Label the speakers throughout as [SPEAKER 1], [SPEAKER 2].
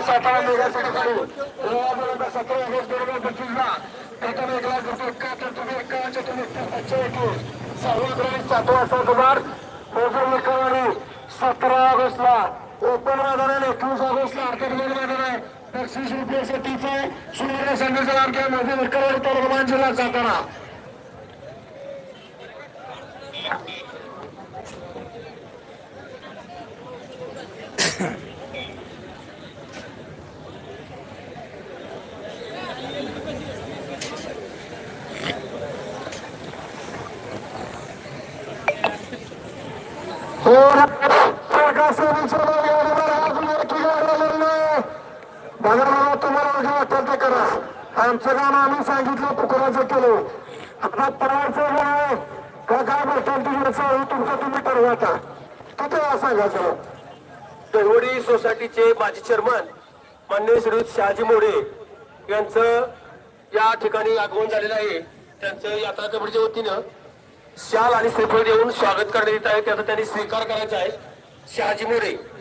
[SPEAKER 1] सातारा मेघासाठी काढू सतरा ऑगस्ट दोन हजार पंचवीसला प्रथम एक लाख रुपये का तर तुम्ही एकाच्या तुम्ही पाचशे एकवीस सार्वजनिक सात वाजता मोजून निकालाने सतरा ऑगस्टला. ओपन मैदान आहे एकवीस ऑगस्टला अर्थात दोन मैदान आहे. बक्षीस रुपयासाठीचं आहे. सुवर्ण संघाचा नाम घ्या मध्ये निकाल जिल्हा सातारा. आमचं काम आम्ही सांगितलं पुकराचं केलं. आता परवाचं जे आहे. का काय भेटेल तिकडचं तुमचं तुम्ही ठरवा आता. किती वेळा सांगायचं?
[SPEAKER 2] दहिवडी सोसायटीचे माजी चेअरमन मान्य श्री शहाजी मोरे यांचं या ठिकाणी आगमन झालेलं आहे. त्यांचं यात्रा कमिटीच्या वतीनं शाल आणि श्रीफळ देऊन स्वागत करण्यात येत आहे. त्याचा त्यांनी स्वीकार करायचा आहे. शहाजी मोरे.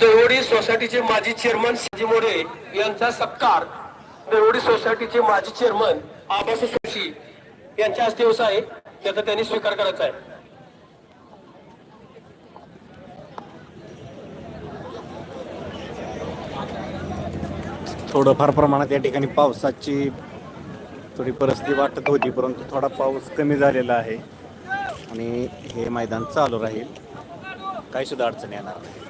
[SPEAKER 2] देवडी सोसायटीचे माजी चेअरमन शहाजी मोरे यांचा सत्कार. देवडी सोसायटीचे माजी चेअरमन आबास जोशी यांच्या हस्ते दिवस आहे. त्याचा त्यांनी स्वीकार करायचा आहे.
[SPEAKER 3] थोडंफार प्रमाणात या ठिकाणी पावसाची थोडी परिस्थिती वाटत होती परंतु थोडा पाऊस कमी झालेला आहे. आणि हे मैदान चालू राहील. काही सुद्धा अडचण येणार नाही.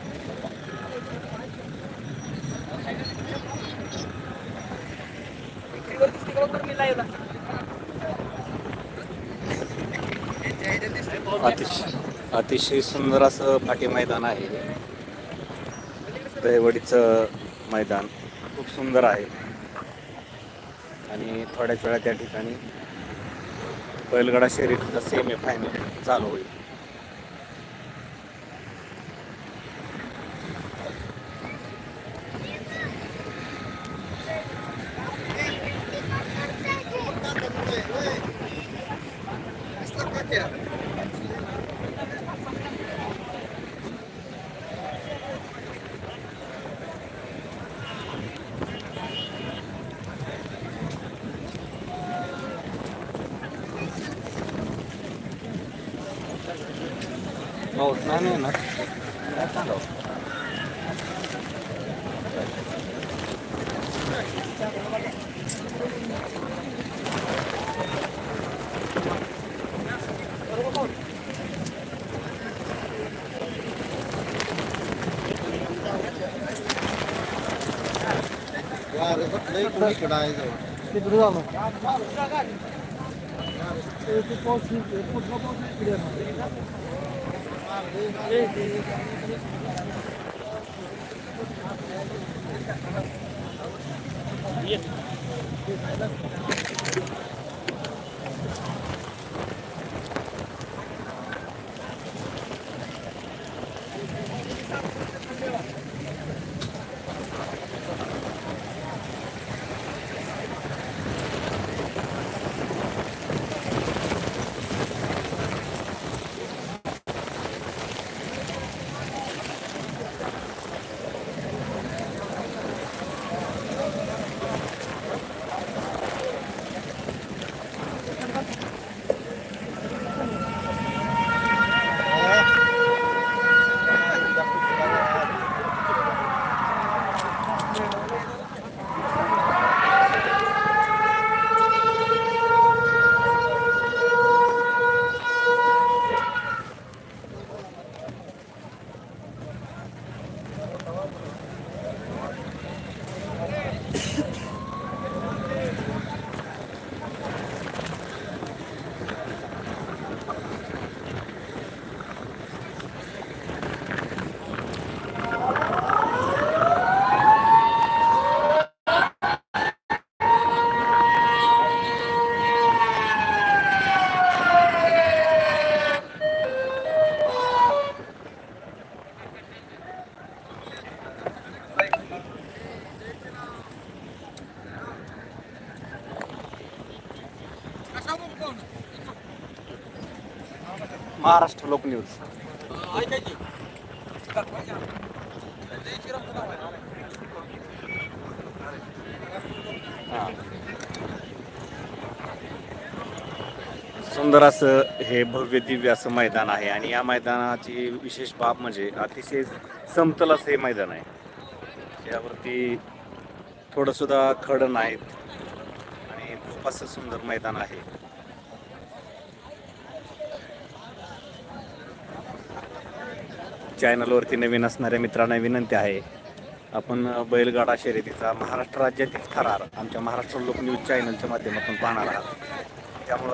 [SPEAKER 3] अतिशय अतिशय सुंदर असं फाटी मैदान आहे. दहीवडीचं मैदान खूप सुंदर आहे. आणि थोड्याच वेळा त्या ठिकाणी बैलगडा शर्यतीचा सेमी फायनल चालू होईल. No, ne, ne, ne. Ne, tando. यार नहीं
[SPEAKER 4] कोई कढ़ाई दो ये बुरा मत यार उसका कर ये तो पहुंच नहीं पहुंच
[SPEAKER 3] ना पहुंच नहीं Yeah. महाराष्ट्र लोक न्यूज. हां. सुंदर असं हे भव्य दिव्य असं मैदान आहे आणि या मैदानाची विशेष बाब म्हणजे अतिशय समतल असं हे मैदान आहे. यावरती थोडंसुद्धा खडं नाहीत आणि खूप असं सुंदर मैदान आहे. चॅनलवरती नवीन असणाऱ्या मित्रांना विनंती आहे. आपण बैलगाडा शर्यतीचा महाराष्ट्र राज्यातील थरार आमच्या महाराष्ट्र लोक न्यूज चॅनलच्या माध्यमातून पाहणार आहात. त्यामुळं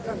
[SPEAKER 3] మన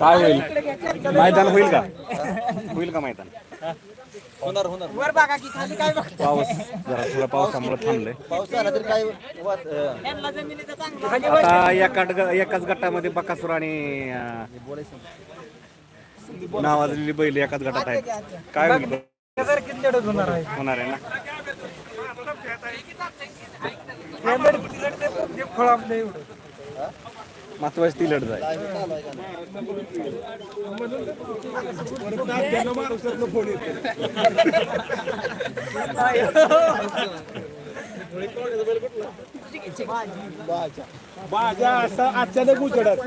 [SPEAKER 3] काय होईल? मैदान होईल का? होईल का मैदान?
[SPEAKER 5] वर बघा की खाली काय बघ
[SPEAKER 3] पाऊस जरा थोडा पावसामुळे थांबलंय.
[SPEAKER 4] पाऊस आला तर काय
[SPEAKER 5] त्यांना जमिनीचं चांगलं
[SPEAKER 3] आता एकाच गटामध्ये बकासूर आणि नावाजलेली बैल एकाच गटात आहेत. काय होईल?
[SPEAKER 5] होणार आहे
[SPEAKER 3] होणार आहे ना?
[SPEAKER 5] फळ आपलं एवढं
[SPEAKER 3] महत्वाची ती लढत आहे
[SPEAKER 4] बाजा असा अचानक उचडत